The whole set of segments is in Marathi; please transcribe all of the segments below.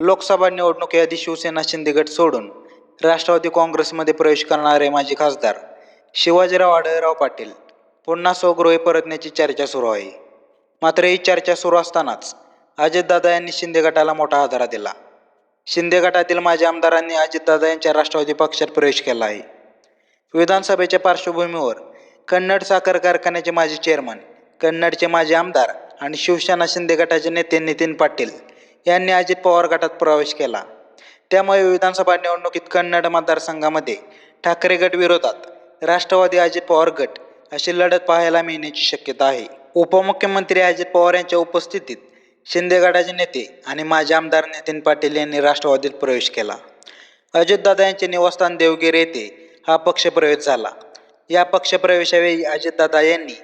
लोकसभा निवडणुकीआधी शिवसेना शिंदे गट सोडून राष्ट्रवादी काँग्रेसमध्ये प्रवेश करणारे माजी खासदार शिवाजीराव आढळराव पाटील. पुन्हा स्वगृही परतण्याची चर्चा सुरू आहे. मात्र ही चर्चा सुरू असतानाच अजितदादा यांनी शिंदे गटाला मोठा आधारा दिला. शिंदे गटातील माजी आमदारांनी अजितदादा यांच्या राष्ट्रवादी पक्षात प्रवेश केला आहे. विधानसभेच्या पार्श्वभूमीवर कन्नड साखर कारखान्याचे माजी चेअरमन कन्नडचे माजी आमदार आणि शिवसेना शिंदे गटाचे नेते नितीन पाटील यांनी अजित पवार गटात प्रवेश केला. त्यामुळे विधानसभा निवडणुकीत कन्नड मतदारसंघामध्ये ठाकरे गट विरोधात राष्ट्रवादी अजित पवार गट अशी लढत पाहायला मिळण्याची शक्यता आहे. उपमुख्यमंत्री अजित पवार यांच्या उपस्थितीत शिंदे गटाचे नेते आणि माजी आमदार नितीन पाटील यांनी राष्ट्रवादीत प्रवेश केला. अजितदादा यांचे निवासस्थान देवगिरी येथे हा पक्षप्रवेश झाला. या पक्षप्रवेशावेळी अजितदादा यांनी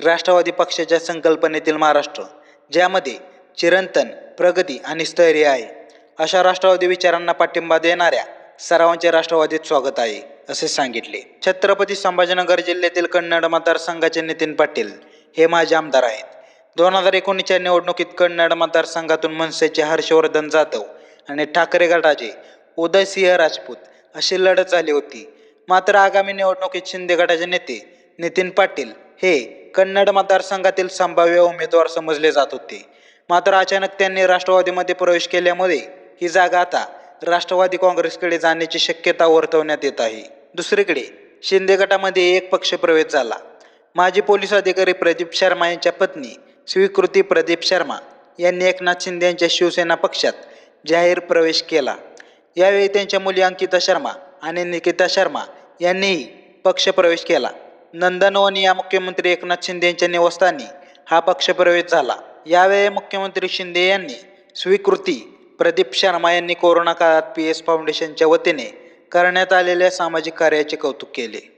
राष्ट्रवादी पक्षाच्या संकल्पनेतील महाराष्ट्र ज्यामध्ये चिरंतन प्रगती आणि स्थैर्य आहे. अशा राष्ट्रवादी विचारांना पाठिंबा देणाऱ्या सर्वांचे राष्ट्रवादीत स्वागत आहे असे सांगितले. छत्रपती संभाजीनगर जिल्ह्यातील कन्नड मतदारसंघाचे नितीन पाटील हे माझे आमदार आहेत. दोन हजार एकोणीसच्या निवडणुकीत कन्नड मतदारसंघातून मनसेचे हर्षवर्धन जाधव आणि ठाकरे गटाचे उदयसिंह राजपूत अशी लढत झाली होती. मात्र आगामी निवडणुकीत शिंदे गटाचे नेते नितीन पाटील हे कन्नड मतदारसंघातील संभाव्य उमेदवार समजले जात होते. मात्र अचानक त्यांनी राष्ट्रवादीमध्ये प्रवेश केल्यामुळे ही जागा आता राष्ट्रवादी काँग्रेसकडे जाण्याची शक्यता वर्तवण्यात येत आहे. दुसरीकडे शिंदे गटामध्ये एक पक्ष प्रवेश झाला. माजी पोलीस अधिकारी प्रदीप शर्मा यांच्या पत्नी स्वीकृती प्रदीप शर्मा यांनी एकनाथ शिंदे यांच्या शिवसेना पक्षात जाहीर प्रवेश केला. यावेळी त्यांच्या मुली अंकिता शर्मा आणि निकिता शर्मा यांनीही पक्षप्रवेश केला. नंदनवन या मुख्यमंत्री एकनाथ शिंदे यांच्या निवासस्थानी हा पक्षप्रवेश झाला. यावेळी मुख्यमंत्री शिंदे यांनी स्वीकृती प्रदीप शर्मा यांनी कोरोना काळात पी एस फाउंडेशनच्या वतीने करण्यात आलेल्या सामाजिक कार्याचे कौतुक केले.